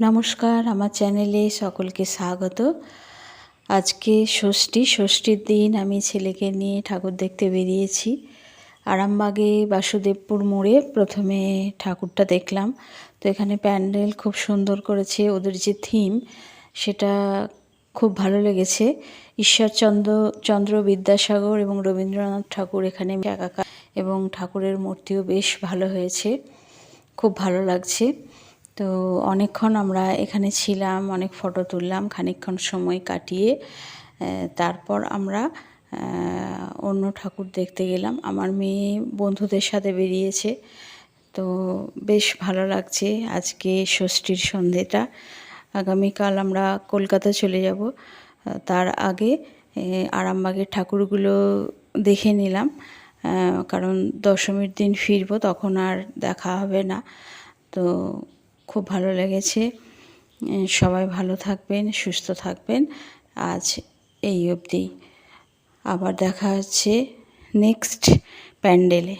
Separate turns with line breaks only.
নমস্কার, আমার চ্যানেলে সকলকে স্বাগত। আজকে ষষ্ঠী, ষষ্ঠীর দিন আমি ছেলেকে নিয়ে ঠাকুর দেখতে বেরিয়েছি। আরামবাগে বাসুদেবপুর মোড়ে প্রথমে ঠাকুরটা দেখলাম। তো এখানে প্যান্ডেল খুব সুন্দর করেছে, ওদের যে থিম সেটা খুব ভালো লেগেছে। ঈশ্বরচন্দ্র, চন্দ্র বিদ্যাসাগর এবং রবীন্দ্রনাথ ঠাকুর এখানে একাকা এবং ঠাকুরের মূর্তিও বেশ ভালো হয়েছে। খুব ভালো লাগছে। তো অনেকক্ষণ আমরা এখানে ছিলাম, অনেক ফটো তুললাম, খানিকক্ষণ সময় কাটিয়ে তারপর আমরা অন্য ঠাকুর দেখতে গেলাম। আমার মেয়ে বন্ধুদের সাথে বেরিয়েছে। তো বেশ ভালো লাগছে আজকে ষষ্ঠীর সন্ধেটা। আগামীকাল আমরা কলকাতা চলে যাব। তার আগে আরামবাগের ঠাকুরগুলো দেখে নিলাম। কারণ দশমীর দিন ফিরবো, তখন আর দেখা হবে না। তো খুব ভালো লেগেছে। সবাই ভালো থাকবেন, সুস্থ থাকবেন। আজ এই অবধি। আবার দেখা হচ্ছে নেক্সট প্যান্ডেলে